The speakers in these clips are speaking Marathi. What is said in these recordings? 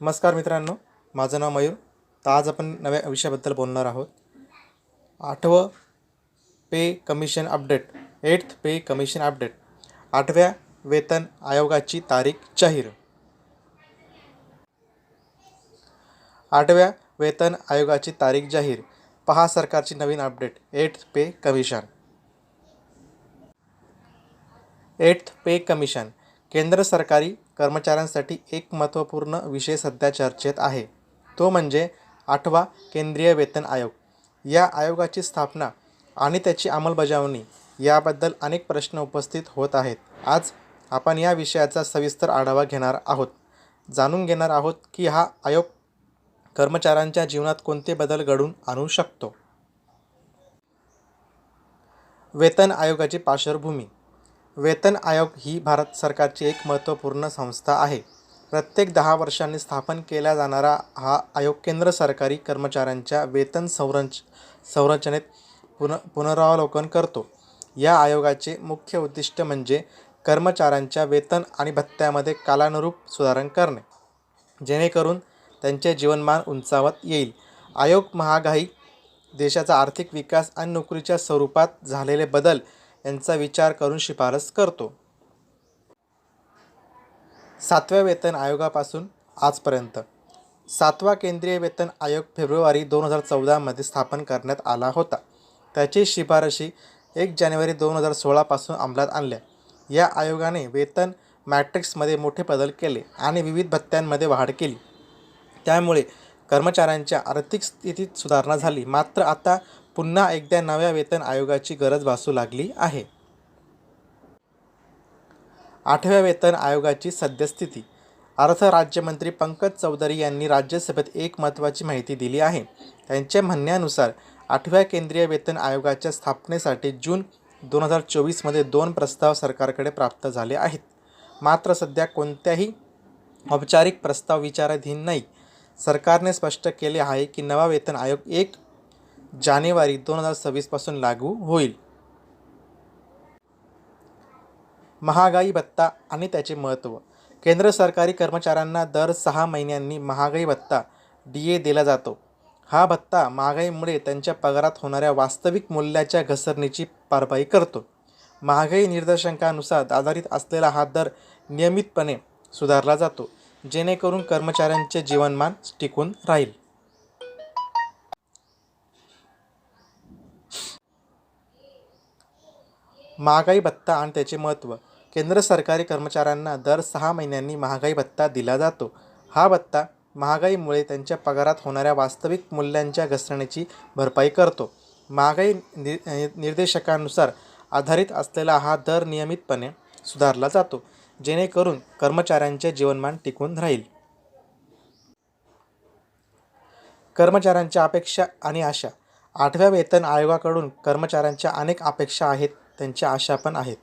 नमस्कार मित्रांनो माझं नाव मयूर. तर आज आपण नव्या विषयाबद्दल बोलणार आहोत. आठवं pay commission update eighth pay commission update आठव्या वेतन आयोगाची तारीख जाहीर. आठव्या वेतन आयोगाची तारीख जाहीर. पहा सरकारची नवीन update eighth pay commission. Eighth pay commission. केंद्र सरकारी कर्मचाऱ्यांसाठी एक महत्त्वपूर्ण विषय सध्या चर्चेत आहे. तो म्हणजे आठवा केंद्रीय वेतन आयोग. या आयोगाची स्थापना आणि त्याची अंमलबजावणी याबद्दल अनेक प्रश्न उपस्थित होत आहेत. आज आपण या विषयाचा सविस्तर आढावा घेणार आहोत. जाणून घेणार आहोत की हा आयोग कर्मचाऱ्यांच्या जीवनात कोणते बदल घडून आणू शकतो. वेतन आयोगाची पार्श्वभूमी. वेतन आयोग ही भारत सरकारची एक महत्त्वपूर्ण संस्था आहे. प्रत्येक दहा वर्षांनी स्थापन केला जाणारा हा आयोग केंद्र सरकारी कर्मचाऱ्यांच्या वेतन संरच संरचनेत पुन पुनरावलोकन करतो. या आयोगाचे मुख्य उद्दिष्ट म्हणजे कर्मचाऱ्यांच्या वेतन आणि भत्त्यामध्ये कालानुरूप सुधारण करणे. जेणेकरून त्यांचे जीवनमान उंचावत येईल. आयोग महागाई देशाचा आर्थिक विकास आणि नोकरीच्या स्वरूपात झालेले बदल यांचा विचार करून शिफारस करतो. सातव्या वेतन आयोगापासून आजपर्यंत. सातवा केंद्रीय वेतन आयोग फेब्रुवारी दोन हजार चौदामध्ये स्थापन करण्यात आला होता. त्याची शिफारशी एक जानेवारी दोन हजार सोळापासून अंमलात आणल्या. या आयोगाने वेतन मॅट्रिक्समध्ये मोठे बदल केले आणि विविध भत्त्यांमध्ये वाढ केली. त्यामुळे कर्मचाऱ्यांच्या आर्थिक स्थितीत सुधारणा झाली. मात्र आता पुन्हा एकदा नव्या वेतन आयोगाची गरज भासू लागली आहे. आठव्या वेतन आयोगाची सद्यस्थिती. अर्थ राज्यमंत्री पंकज चौधरी यांनी राज्यसभेत एक महत्त्वाची माहिती दिली आहे. त्यांच्या म्हणण्यानुसार आठव्या केंद्रीय वेतन आयोगाच्या स्थापनेसाठी जून दोन हजार चोवीसमध्ये दोन प्रस्ताव सरकारकडे प्राप्त झाले आहेत. मात्र सध्या कोणत्याही औपचारिक प्रस्ताव विचाराधीन नाही. सरकारने स्पष्ट केले आहे की नवा वेतन आयोग एक जानेवारी दोन हजार सव्वीसपासून लागू होईल. महागाई भत्ता आणि त्याचे महत्त्व. केंद्र सरकारी कर्मचाऱ्यांना दर सहा महिन्यांनी महागाई भत्ता डी ए दिला जातो. हा भत्ता महागाईमुळे त्यांच्या पगारात होणाऱ्या वास्तविक मूल्याच्या घसरणीची भरपाई करतो. महागाई निर्देशांकानुसार आधारित असलेला हा दर नियमितपणे सुधारला जातो जेणेकरून कर्मचाऱ्यांचे जीवनमान टिकून राहील. महागाई भत्ता आणि त्याचे महत्त्व. केंद्र सरकारी कर्मचाऱ्यांना दर सहा महिन्यांनी महागाई भत्ता दिला जातो. हा भत्ता महागाईमुळे त्यांच्या पगारात होणाऱ्या वास्तविक मूल्यांच्या घसरणीची भरपाई करतो. महागाई नि निर्देशकांनुसार आधारित असलेला हा दर नियमितपणे सुधारला जातो जेणेकरून कर्मचाऱ्यांचे जीवनमान टिकून राहील. कर्मचाऱ्यांच्या अपेक्षा आणि आशा. आठव्या वेतन आयोगाकडून कर्मचाऱ्यांच्या अनेक अपेक्षा आहेत. त्यांच्या आशा पण आहेत.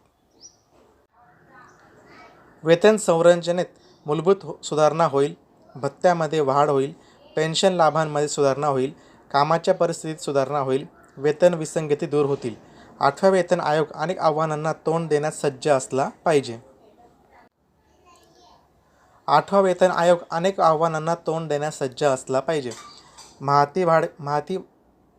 वेतन संरचनेत मूलभूत हो- सुधारणा होईल भत्त्यामध्ये वाढ होईल पेन्शन लाभांमध्ये सुधारणा होईल कामाच्या परिस्थितीत सुधारणा होईल वेतन विसंगती दूर होतील. आठवा वेतन आयोग अनेक आव्हानांना तोंड देण्यास सज्ज असला पाहिजे. आठवा वेतन आयोग अनेक आव्हानांना तोंड देण्यास सज्ज असला पाहिजे. महाती वाढ महाती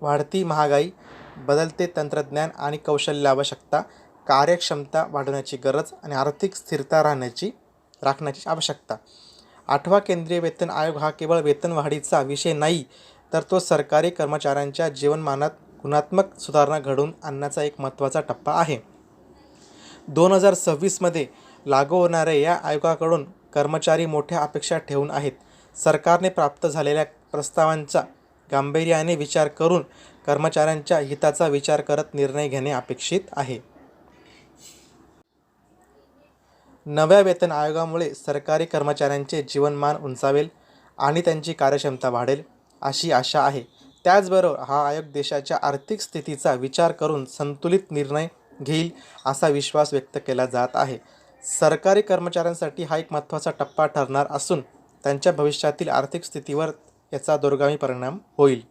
वाढती महागाई बदलते तंत्रज्ञान आणि कौशल्य आवश्यकता कार्यक्षमता वाढवण्याची गरज आणि आर्थिक स्थिरता राहण्याची राखण्याची आवश्यकता. आठवा केंद्रीय वेतन आयोग हा केवळ वेतनवाढीचा विषय नाही तर तो सरकारी कर्मचाऱ्यांच्या जीवनमानात गुणात्मक सुधारणा घडवून आणण्याचा एक महत्त्वाचा टप्पा आहे. दोन हजार सव्वीसमध्ये लागू होणाऱ्या या आयोगाकडून कर्मचारी मोठ्या अपेक्षा ठेवून आहेत. सरकारने प्राप्त झालेल्या प्रस्तावांचा गांभीर्याने विचार करून कर्मचाऱ्यांच्या हिताचा विचार करत निर्णय घेणे अपेक्षित आहे. नव्या वेतन आयोगामुळे सरकारी कर्मचाऱ्यांचे जीवनमान उंचावेल आणि त्यांची कार्यक्षमता वाढेल अशी आशा आहे. त्याचबरोबर हा आयोग देशाच्या आर्थिक स्थितीचा विचार करून संतुलित निर्णय घेईल असा विश्वास व्यक्त केला जात आहे. सरकारी कर्मचाऱ्यांसाठी हा एक महत्त्वाचा टप्पा ठरणार असून त्यांच्या भविष्यातील आर्थिक स्थितीवर याचा दूरगामी परिणाम होईल.